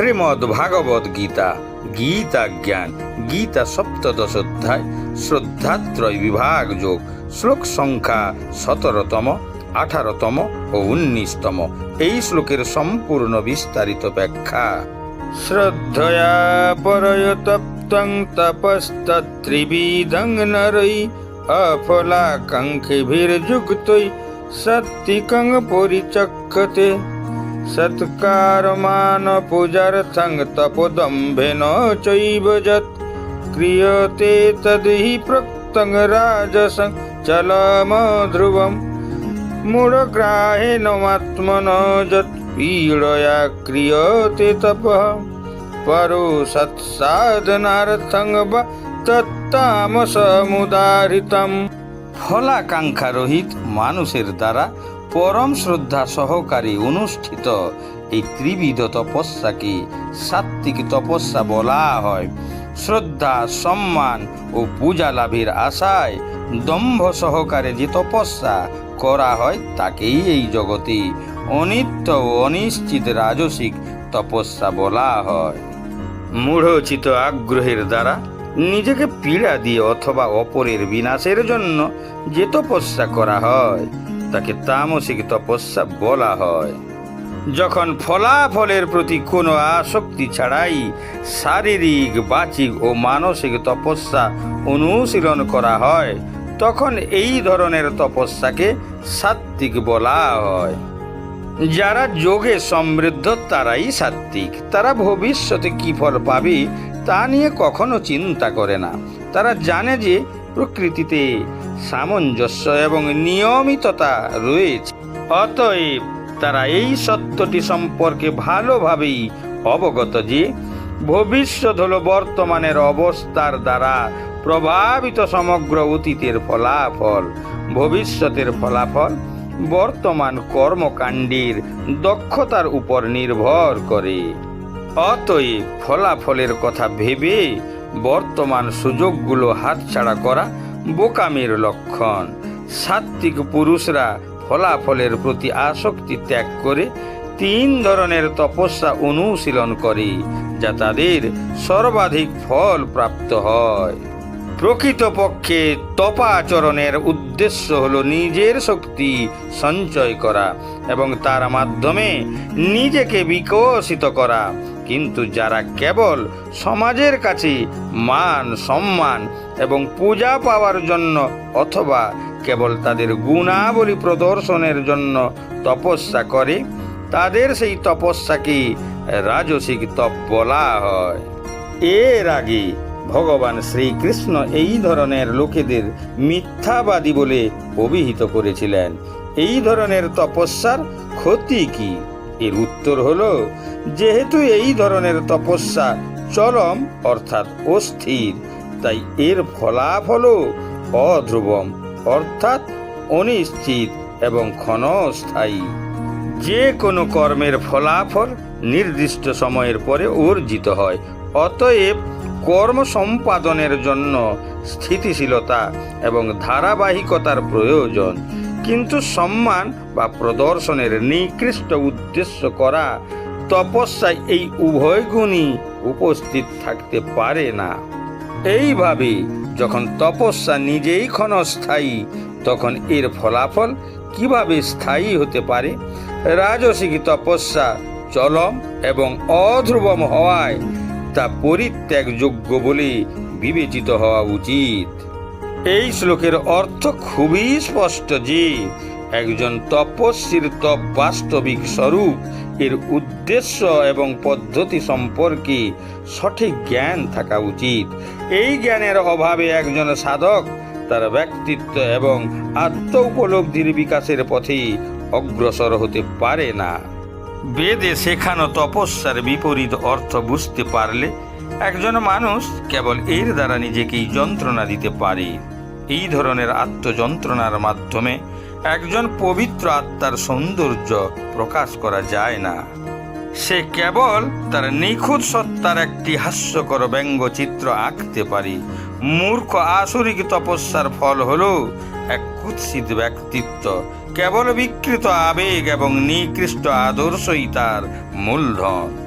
শ্রীমদ্ ভাগবত গীতা গীতা জ্ঞান, গীতা সপ্তদশ অধ্যায় শ্রদ্ধাত্রয় বিভাগ যোগ, শ্লোক সংখ্যা সতেরোতম, আঠারোতম ও উনিশতম। এই শ্লোকের সম্পূর্ণ বিস্তারিত ব্যাখ্যা। শ্রদ্ধয়া পরয়তপ্তং তপস্তত্রিবিধং নরৈ অফলাকাঙ্ক্ষিভির্যুক্তৈ সত্তিকং পরিচক্ষতে। পূজার্থং তপদম্ভেন চৈব যৎ ক্রিয়তে তদ্হি প্রক্তং রাজসং চলম ধ্রুবম মূঢ়গ্রাহেণমাত্মন যৎ পীড়য়া ক্রিয়তে তপঃ পরো সৎসাধনার্থং বা তত্তামসমুদারিতম ফলাকাঙ্ক্ষা রহিত মানুষের দ্বারা পরম শ্রদ্ধা সহকারে অনুষ্ঠিত এই ত্রিবিধ তপস্যাকে সাত্বিক তপস্যা বলা হয়। শ্রদ্ধা, সম্মান ও পূজা লাভের আশায় দম্ভ সহকারে যে তপস্যা করা হয়, তাকেই এই জগতে অনিত্য ও অনিশ্চিত রাজসিক তপস্যা বলা হয়। মূঢ়চিত আগ্রহের দ্বারা নিজেকে পীড়া দিয়ে অথবা অপরের বিনাশের জন্য যে তপস্যা করা হয় তাকে তামসিক তপস্যা বলা হয়। যখন ফলাফলের প্রতি কোনো আসক্তি ছাড়াই শারীরিক বাচিক ও মানসিক তপস্যা অনুশীলন করা হয়, তখন এই ধরনের তপস্যাকে সাত্বিক বলা হয়। যারা যোগে সমৃদ্ধ তারাই সাত্বিক তারা ভবিষ্যতে কি ফল পাবে তা নিয়ে কখনো চিন্তা করে না। তারা জানে যে প্রকৃতিতে সামঞ্জস্য এবং নিয়মিততা রয়েছে। অতএব তারা এই সত্যটি সম্পর্কে ভালোভাবেই অবগত যে, ভবিষ্যৎ হল বর্তমানের অবস্থার দ্বারা প্রভাবিত সমগ্র অতীতের ফলাফল, ভবিষ্যতের ফলাফল, বর্তমান কর্মকাণ্ডের দক্ষতার উপর নির্ভর করে। অতএব ফলাফলের কথা ভেবে বর্তমান সুযোগগুলো হাতছাড়া করা বোকামের লক্ষণ। সাত্বিক পুরুষরা ফলাফলের প্রতি আসক্তি ত্যাগ করে তিন ধরনের তপস্যা অনুশীলন করে, যা তাদের সর্বাধিক ফল প্রাপ্ত হয়। প্রকৃতপক্ষে তপাচরণের উদ্দেশ্য হল নিজের শক্তি সঞ্চয় করা এবং তার মাধ্যমে নিজেকে বিকশিত করা। কিন্তু যারা কেবল সমাজের কাছে মান, সম্মান এবং পূজা পাওয়ার জন্য অথবা কেবল তাদের গুণাবলী প্রদর্শনের জন্য তপস্যা করে, তাদের সেই তপস্যাকে রাজসিক তপ বলা হয়। এর আগে ভগবান শ্রীকৃষ্ণ এই ধরনের লোকেদের মিথ্যাবাদী বলে অভিহিত করেছিলেন। এই ধরনের তপস্যার ক্ষতি কি? এর উত্তর হলো, যেহেতু এই ধরনের তপস্যা চরম অর্থাৎ অস্থির তাই এর ফলাফলও অধ্রুবম, অর্থাৎ অনিশ্চিত এবং ক্ষণস্থায়ী। যে কোনো কর্মের ফলাফল নির্দিষ্ট সময়ের পরে অর্জিত হয়, অতএব কর্ম সম্পাদনের জন্য স্থিতিশীলতা এবং ধারাবাহিকতার প্রয়োজন। কিন্তু সম্মান বা প্রদর্শনের নিকৃষ্ট উদ্দেশ্য করা তপস্যায় এই উভয় গুণই উপস্থিত থাকতে পারে না। এইভাবে যখন তপস্যা নিজেই ক্ষণস্থায়ী, তখন এর ফলাফল কীভাবে স্থায়ী হতে পারে? রাজসিক তপস্যা চলম এবং অধ্রুবম হওয়ায় তা পরিত্যাগযোগ্য বলে বিবেচিত হওয়া উচিত। এই শ্লোকের অর্থ খুবই স্পষ্ট যে একজন তপস্বীর তপ বাস্তবিক স্বরূপ। এর উদ্দেশ্য এবং পদ্ধতি সম্পর্কে সঠিক জ্ঞান থাকা উচিত। এই জ্ঞানের অভাবে একজন সাধক তার ব্যক্তিত্ব এবং আত্ম উপলব্ধির বিকাশের পথে অগ্রসর হতে পারে না। বেদে শেখানো তপস্যার বিপরীত অর্থ বুঝতে পারলে একজন মানুষ কেবল এর দ্বারা নিজেকেই যন্ত্রণা দিতে পারে। এই ধরনের আত্মযন্ত্রণার মাধ্যমে একজন পবিত্র আত্মার সৌন্দর্য প্রকাশ করা যায় না। সে কেবল তার নিখুঁত সত্তার একটি হাস্যকর ব্যঙ্গচিত্র আঁকতে পারি। মূর্খ আসরিক তপস্যার ফল হল এক কুৎসিত ব্যক্তিত্ব। কেবল বিকৃত আবেগ এবং নিকৃষ্ট আদর্শই তার মূলধন।